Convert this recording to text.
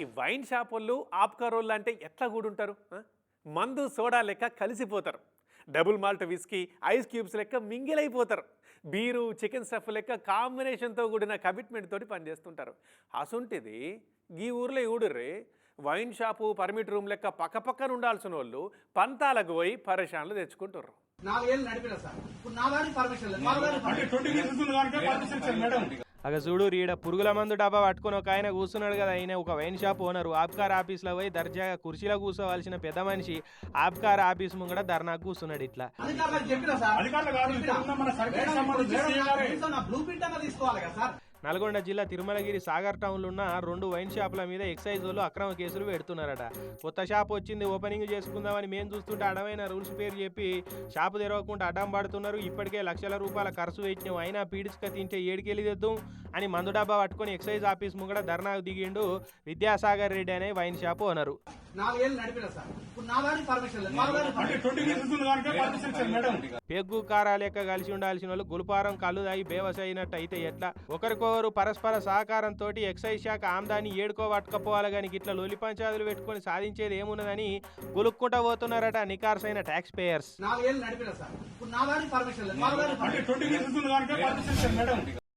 ఈ wine shop వాళ్ళు ఆప్కారోళ్ళు అంటే ఎట్లా కూడుంటారు? మందు సోడా లెక్క కలిసిపోతారు. Double malt whisky ice cubes లెక్క మింగిలైపోతారు. బీరు చికెన్ స్టఫ్ లెక్క కాంబినేషన్తో కూడిన కమిట్మెంట్ తోటి పనిచేస్తుంటారు. అసుంటిది ఈ ఊర్లో ఊడుర్రి వైన్ షాపు పర్మిట్ రూమ్ లెక్క పక్కపక్కన ఉండాల్సిన వాళ్ళు పంతాలకు పోయి పరేషాన్లు తెచ్చుకుంటారు నాలుగేళ్ళు నడిపిన సార్. ఇప్పుడు నా పర్మిషన్ లేదు. అగ చూడు ఈడ పురుగుల మందు డబ్బా పట్టుకొని ఒక ఆయన కూర్చున్నాడు కదా ఆయన ఒక వైన్ షాప్ ఓనరు ఆబ్కార్ ఆఫీస్లో పోయి దర్జాగా కుర్చీలో కూర్చోవలసిన పెద్ద మనిషి ఆబ్కార్ ఆఫీస్ ముంగడ ధర్నాకు కూర్చున్నాడు ఇట్లా. అధికారులకు చెప్పిన సార్? అధికారులు కాదు, మన సంబంధించి బ్లూ ప్రింట్ అన్న తీసుకోవాలి కదా సార్. నల్గొండ జిల్లా తిరుమలగిరి సాగర్ టౌన్లో ఉన్న రెండు వైన్ షాపుల మీద ఎక్సైజ్ వాళ్ళు అక్రమ కేసులు పెడుతున్నారట. కొత్త షాప్ వచ్చింది ఓపెనింగ్ చేసుకుందామని మేము చూస్తుంటే అడమైన రూల్స్ పేరు చెప్పి షాపు తెరవకుండా అడ్డం పడుతున్నారు. ఇప్పటికే లక్షల రూపాయల ఖర్చు పెట్టినాం అయినా పీడిచుక తింటే ఏడికెళ్ళి తెద్దాం అని మందు డబ్బా పట్టుకొని ఎక్సైజ్ ఆఫీస్ ముంగడ ధర్నాకు దిగిండు విద్యాసాగర్ రెడ్డి అనే వైన్ షాప్ ఓనరు. నాలుగేళ్ళు నడిపిన సార్. ఇప్పుడు నా పర్మిషన్ లేదు. మా పర్మిషన్ పెగ్గు కారా లెక్క కలిసి ఉండాల్సిన వాళ్ళు గుల్పారం కళ్ళు దాగి బేవస అయినట్టు అయితే ఎట్లా? ఒకరికొకరు పరస్పర సహకారంతో ఎక్సైజ్ శాఖ ఆమ్దాన్ని ఏడుకో పట్టుకపోవాలి కానీ ఇట్లా లొలి పంచాదులు పెట్టుకొని సాధించేది ఏమున్నదని గులుక్కుంటా పోతున్నారట నికార్సైన ట్యాక్స్ పేయర్స్ నాలుగేళ్ళు నడిపిన సార్. ఇప్పుడు నా పర్మిషన్ లేదు. మా పర్మిషన్